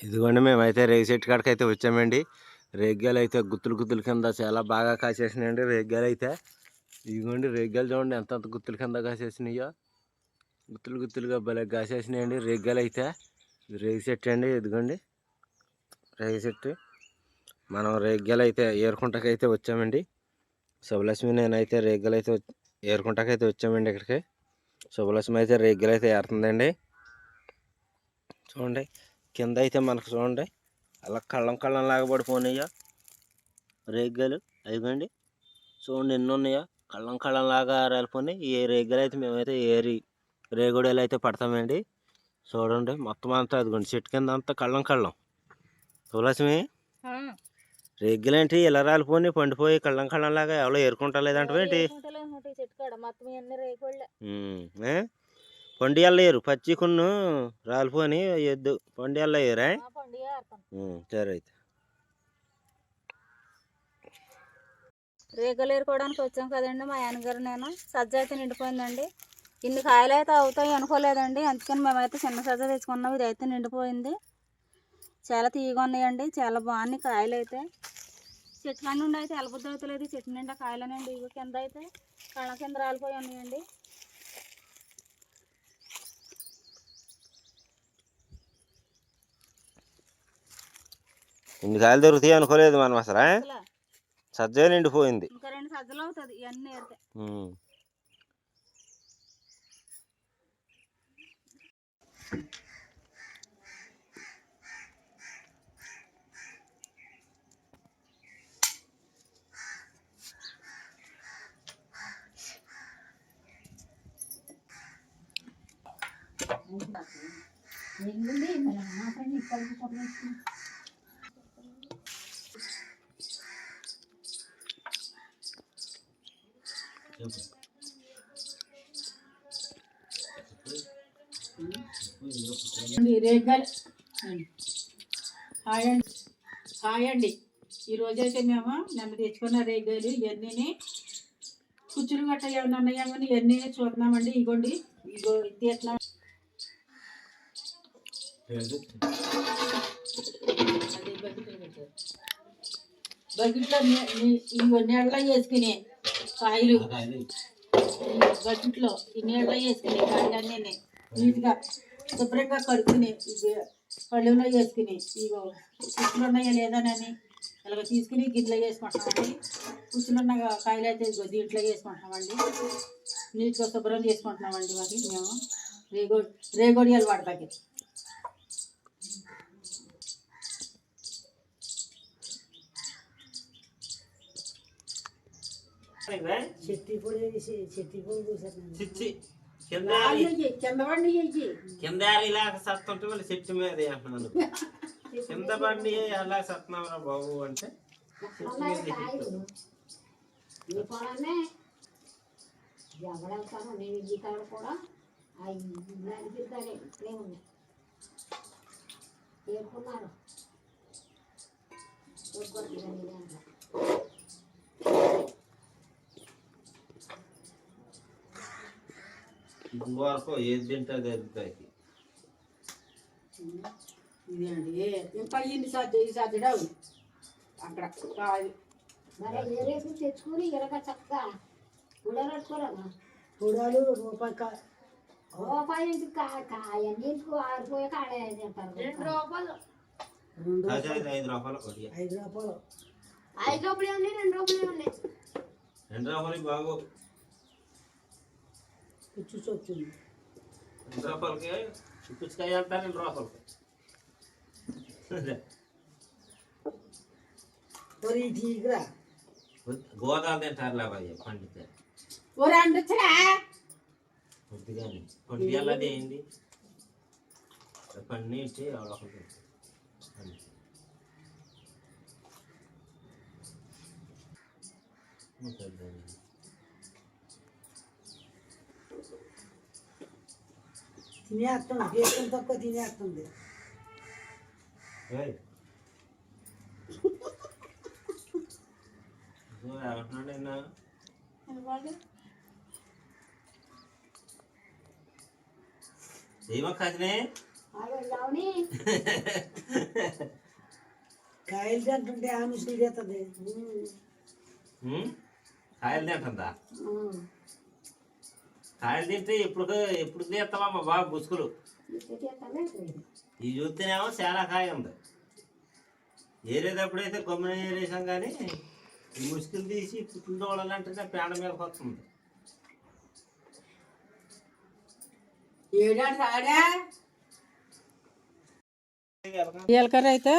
ఇదిగోండి మేమైతే రేగి చెట్టు కాడికి అయితే వచ్చామండి. రేగ్గాలు అయితే గుత్తులు గుత్తుల కింద చాలా బాగా కాసేసినాయండి రేగ్గాలు అయితే ఇదిగోండి రేగ్గాలు చూడండి ఎంత గుత్తుల కింద కాసేసినాయో. గుత్తులు గుత్తులుగా భలే కాసేసినాయండి రేగ్గాలు అయితే ఇది రేగి చెట్టు అండి ఇదిగోండి. రేగి చెట్టు. మనం రేగ్గాలు అయితే ఏరుకుంటకైతే వచ్చామండి. శుభలక్ష్మి నేనైతే రేగ్గాలు అయితే ఏరుకుంటకైతే వచ్చామండి ఇక్కడికి. శుభలక్ష్మి అయితే రేగ్గాలు అయితే ఏరుతుందండి. చూడండి. కింద అయితే మనకు చూడండి అలా కళ్ళం కళ్ళం లాగా పడిపోయినాయో? రేగ్గాలు అయిపోయింది చూడండి ఎన్ని ఉన్నాయో కళ్ళం కళ్ళం లాగా రాలిపోయినాయి. ఈ రేగ్గాలు అయితే మేమైతే ఏరి రేగుడలు అయితే పడతామండి. చూడండి మొత్తం అంతా అదిగోండి చెట్టు కింద అంతా కళ్ళం కళ్ళం. తులసిమి రేగ్గులేంటి ఇలా రాలిపోయి పండిపోయి కళ్ళం కళ్ళం లాగా ఎవరో ఏరుకుంటా లేదంటే ఏంటి చెట్టు కాడ మొత్తం ఎన్ని రేగుళ్ళే ఉమ్, ఏ? పండు ఎల్లయ్యారు పచ్చి కొన్ను రాలిపోని ఎద్దు పండు ఎల్లయ్యారా పండుగ ఆడతాం సరే అయితే. రేగలు ఏరుకోవడానికి వచ్చాం కదండి మా ఆయనగారు నేను. సజ్జ అయితే నిండిపోయిందండి. ఇన్ని కాయలు అయితే అవుతాయి అనుకోలేదండి. అందుకని మేమైతే చిన్న సజ్జ తెచ్చుకున్నాం. ఇది అయితే నిండిపోయింది. చాలా తీయగా ఉన్నాయండి. చాలా బాగున్నాయి కాయలు అయితే. చెట్ల నుండి అయితే ఎలబుద్ధి అవుతలేదు చెట్టు నిండా కాయలనండి ఇవి కింద అయితే కళ్ళ కింద రాలిపోయి ఉన్నాయండి. ఇన్ని కాయలు దొరుకుతాయి అనుకోలేదు మనం అసలు సజ్జే నిండిపోయింది. ఇంకా రెండు సజ్జలు అవుతుంది ఇవన్నీ ఏరితే ఉమ్. రేగాలు హాయ్ అండి. హాయ్ అండి ఈరోజు అయితే మేము నెమ్మ తెచ్చుకున్న రేగలు ఇవన్నీ కుచ్చులు గట్ట ఏమైనా ఉన్నాయేమని ఇవన్నీ చూస్తున్నామండి. ఇగోండి. ఇగో తీస్తున్నాం అదే బకెట్లో ఇవన్నీ బకెట్లో వేసుకుని కాయలు. బకెట్లో ఈ నీళ్ళ వేసుకుని కాయలన్నీ నీట్గా శుభ్రంగా కడుక్కుని పళ్ళెంలో వేసుకుని ఇగో కుచ్చులు ఉన్నాయా లేదానని ఇలాగ తీసుకుని గిన్నెలో వేసుకుంటామండి కుచ్చులున్న కాయలు అయితే ఇదిగో దీంట్లో వేసుకుంటున్నామండి నీట్గా శుభ్రం చేసుకుంటున్నామండి మరి మేము. రేగో రేగొడియాలు వాడతాకి చెట్టి పొడి చెట్టి పొడి చిచ్చి. కింద కింద పండి చేసి కింద ఇలాగ సత్తుంటే మళ్ళీ చెట్టు మీద అంటున్నాను కింద బండి ఎలా సత్తున్నావురా బాబు అంటే చెట్టు మీద ఎవడెళ్తాను నేను ఈ కాడ కూడా ఆ నడిపిద్దానే ఇక్కడే ఉన్నాయి దాంట్లో వరకు ఏది తింటే అది ఎదుగుతాయి ఇదేంటి ఇంకా ఇన్ని సర్ది ఈ అక్కడ తెచ్చుకుని ఇలాగ చక్కగా ఉడగట్టుకోరామా కూడాలు రూపాయి కా రూపాయి నుంచి కా కాయన్ని ఎందుకు ఆరిపోయే కాడ తింటారు? రెండు రూపాయలు. రెండు ఐదు ఐదు రూపాయలు ఒకటి. ఐదు రూపాయలు. ఐదు రూపాయలు ఉన్నాయి రెండు రూపాయలు ఉన్నాయి. రెండు రూపాయలకి బాగు పుచ్చు వచ్చింది రెండు రూపాయలకి పుచ్చకాయ అంతా రెండు రూపాయలకి ఒరి తీగరా గోదాలు తింటారులే భయ్య పండితే ఒరి అండొచ్చరా కొద్దిగానే కొన్ని అల్లది ఏంది పన్ని ఇచ్చి ఒకటి తినేస్తాం దేశం తక్కువ తినేస్తుంది కాసినే అవి లావని ఉమ్? కాయలు తింటుందా కాయలు తింటే ఎప్పుడు ఎప్పుడు తీస్తావా బాగా బుసుకులు? ఈ చూస్తేనేమో చాలా కాయ ఉంది. ఏరేటప్పుడైతే గమ్మున ఏరేసాం కానీ ఈ ముసుగులు తీసి పుట్టిన తోడాలంటే పేడ మీదకి వస్తుంది. జీలకర్ర అయితే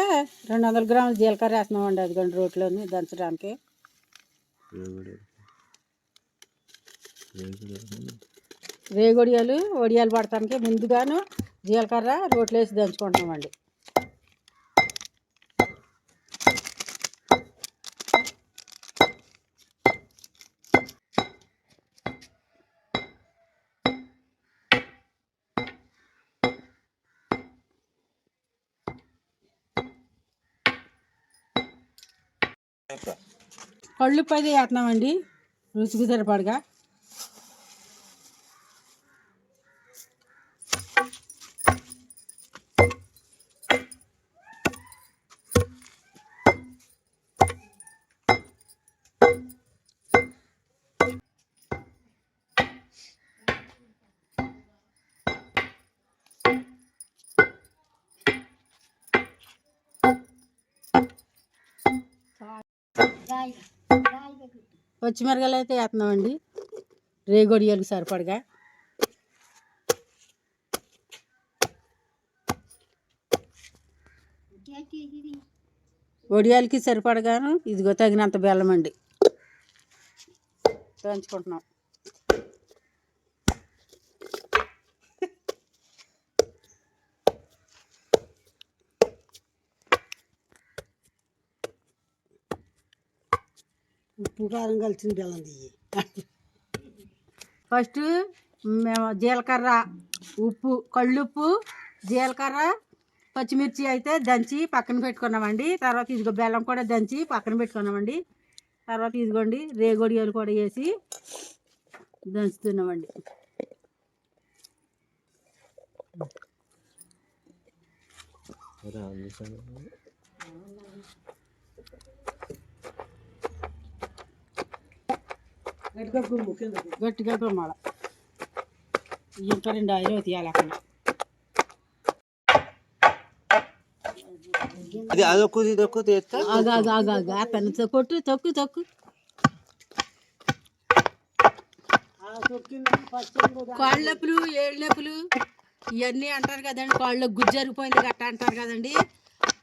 రెండు వందల గ్రాములు జీలకర్ర వేస్తున్నామండి అది కొన్ని రోట్లోని దంచడానికి. రేగొడియాలు వడియాలు పడటానికి ముందుగాను జీలకర్ర రోట్లో వేసి దంచుకుంటున్నామండి కళ్ళు పైన వేస్తున్నామండి రుచికి సరిపడగా పచ్చిమిరకాయలు అయితే వేస్తున్నామండి. రేగొడియలకు సరిపడగా. వడియాలకి సరిపడగాను ఇదిగో తగినంత బెల్లం అండి. దంచుకుంటున్నాం. ఉప్పు కారం కలిసిన బెల్లం తీయి. ఫస్ట్ మేము జీలకర్ర ఉప్పు కళ్ళుప్పు జీలకర్ర పచ్చిమిర్చి అయితే దంచి పక్కన పెట్టుకున్నామండి. తర్వాత ఇదిగో బెల్లం కూడా దంచి పక్కన పెట్టుకున్నామండి. తర్వాత ఇదిగోండి రేగొడియాలు కూడా వేసి దంచుతున్నామండి. గట్టిగా కొమ్మాల ఇంత రెండు ఆయిలు తీయాలి అక్కడ అది అదొక్కు ఇదొక్కు ఆగా ఆగా కొట్టు తొక్కు తొక్కు కాళ్ళ నొప్పులు ఏళ్ళ నొప్పులు ఇవన్నీ అంటారు కదండి కాళ్ళ గుజ్జరిపోయింది గట్ట అంటారు కదండి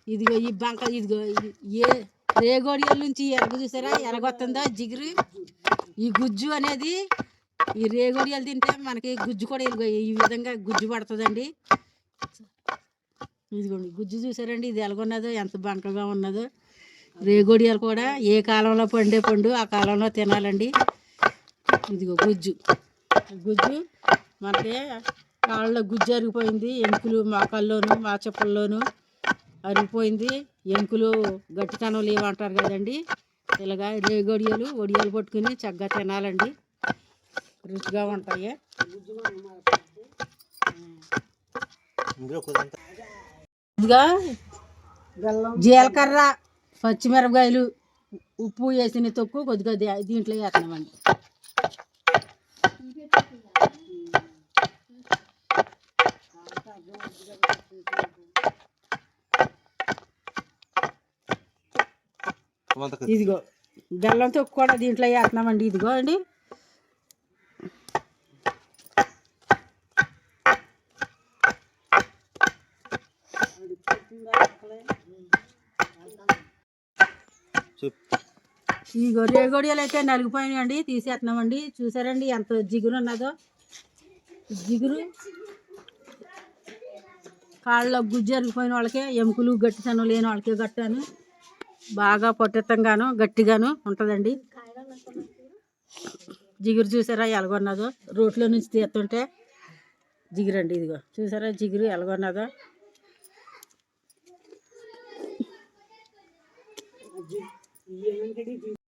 ఇదిగో ఈ బంక ఇదిగో ఏ రేగోడియల నుంచి ఎరగ చూసారా ఎరగొస్తుందా జిగురు ఈ గుజ్జు అనేది ఈ రేగోడియాలు తింటే మనకి గుజ్జు కూడా ఈ విధంగా గుజ్జు పడుతుందండి. ఇదిగోండి గుజ్జు చూసారండి ఇది ఎలాగున్నదో ఎంత బంకగా ఉన్నదో. రేగొడియాలు కూడా ఏ కాలంలో పండే పండు ఆ కాలంలో తినాలండి. ఇదిగో గుజ్జు. గుజ్జు మనకి కాళ్ళలో గుజ్జు అరిగిపోయింది ఎముకలు మోకాల్లోను మా చెప్పుల్లోను అరిగిపోయింది. ఎముకలు గట్టితనం లేవంటారు కదండి. ఇలాగా రేగొడియాలు వడియాలు పట్టుకుని చక్కగా తినాలండి. రుచిగా ఉంటాయి. ఇదిగా జీలకర్ర పచ్చిమిరపకాయలు ఉప్పు వేసిన తొక్కు కొద్దిగా దీంట్లో వేస్తున్నామండి. ఇదిగో బెల్లం కూడా దీంట్లో వేస్తున్నామండి. ఇదిగో అండి. ఈ రేగొడియాలు అయితే నలిగిపోయినాయండి. తీసేస్తున్నామండి. చూసారండి ఎంత జిగురు ఉన్నదో. జిగురు. కాళ్ళలో గుజ్జు అరిగిపోయిన వాళ్ళకే ఎముకలు గట్టితనం లేని వాళ్ళకే గట్టాను బాగా పొట్టితంగాను గట్టిగాను ఉంటుందండి. జిగురు చూసారా ఎలాగొన్నదో? రోట్లో నుంచి తీస్తుంటే జిగురండి ఇదిగో. చూసారా జిగురు ఎలాగొన్నదో?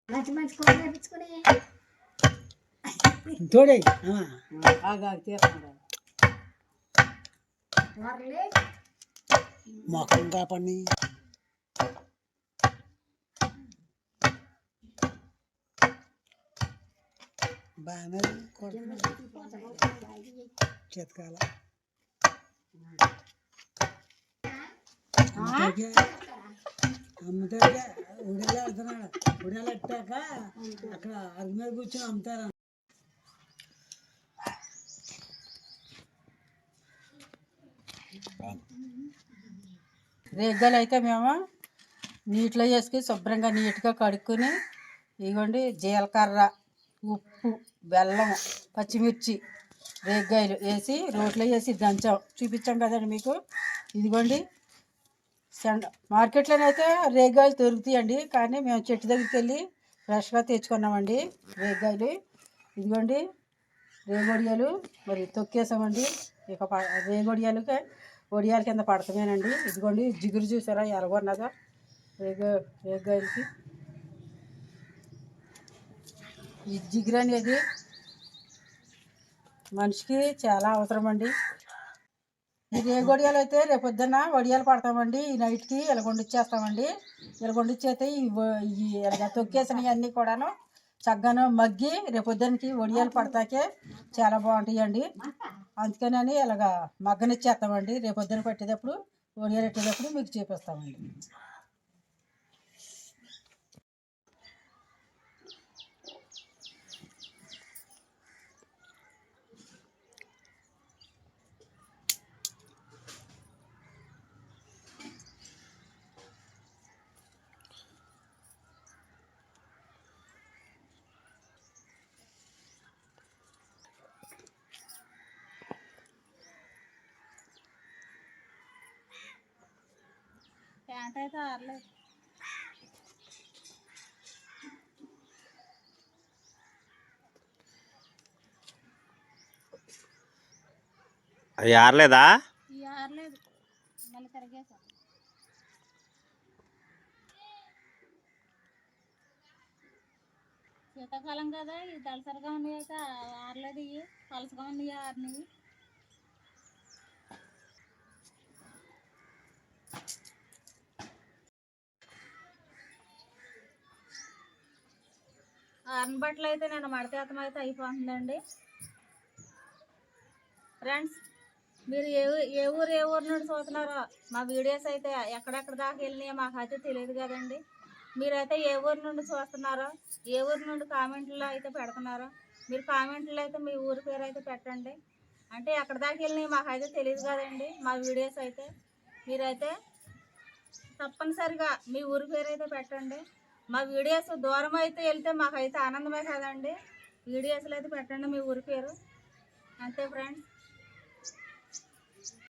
మంచి మంచి కూర తోడే మొక్కం కాపండి. బాగానే చితకాల. అమ్ముతాడు ఉడేలు వెళ్తున్నాడు. అక్కడ అరుగు మీద కూర్చొని అమ్ముతారు. రేగ్గాలు అయితే మేము నీటిలో వేసుకుని శుభ్రంగా నీట్గా కడుక్కొని ఇవ్వండి జీలకర్ర ఉప్పు బెల్లం పచ్చిమిర్చి రేగ్గాయలు వేసి రోట్లో వేసి దంచాం. చూపించాం కదండి మీకు. ఇదిగోండి. సెండ మార్కెట్లోనైతే రేగ్గాయలు దొరుకుతాయండి. కానీ మేము చెట్టు దగ్గరికి వెళ్ళి ఫ్రెష్గా తెచ్చుకున్నామండి రేగ్గాయలు. ఇదిగోండి. రేగొడియాలు. మరి తొక్కేసామండి. ఇక ప- రేగొడియాలకే వడియాల కింద పడతామేనండి. ఇదిగోండి. జిగురు చూసారా? ఎలాగొన్నదో రేగ రేగ్గాయలకి. ఈ జిగురు అనేది మనిషికి చాలా అవసరం అండి ఏ వడియాలు అయితే రేపొద్దున వడియాలు పడతామండి. ఈ నైట్కి ఇలాగొండిచ్చేస్తామండి ఇలాగొండిచ్చేస్తే ఈ వ- ఈ ఇలాగ అన్నీ కూడాను చక్కగాను మగ్గి రేపొద్దునకి వడియాలు పడతాకే చాలా బాగుంటాయండి. అందుకని ఇలాగ మగ్గనిచ్చేస్తామండి. రేపొద్దున పట్టేటప్పుడు వడియాలు పెట్టేటప్పుడు మీకు చూపిస్తామండి. ప్యాంట్ అయితే ఆరలేదు. అవి ఆరలేదా? ఆరలేదు. మళ్ళీ కరిగేసాం శీతాకాలం కదా ఈ దళసరిగా ఉన్నాయి అయితే ఆరలేదు ఇవి. పలసగా ఉన్నాయి ఆరినవి. ఆరిన బట్టలు అయితే నేను మడతేతం అయితే అయిపోతుందండి. ఫ్రెండ్స్ మీరు ఏ ఏ ఊరు ఏ ఊరు నుండి చూస్తున్నారో మా వీడియోస్ అయితే ఎక్కడెక్కడ దాకా వెళ్ళినాయో మాకైతే తెలియదు కదండి. మీరైతే ఏ ఊరు నుండి చూస్తున్నారో ఏ ఊరు నుండి కామెంట్లో అయితే పెడుతున్నారో మీరు కామెంట్లో అయితే మీ ఊరి పేరు అయితే పెట్టండి. అంటే ఎక్కడ దాకా వెళ్ళినాయి మాకైతే తెలియదు కదండి మా వీడియోస్ అయితే. మీరైతే తప్పనిసరిగా మీ ఊరి పేరు అయితే పెట్టండి. మా వీడియోస్ దూరం అయితే వెళ్తే మాకైతే ఆనందమే కదండి. వీడియోస్లో అయితే పెట్టండి మీ ఊరి పేరు. అంతే ఫ్రెండ్స్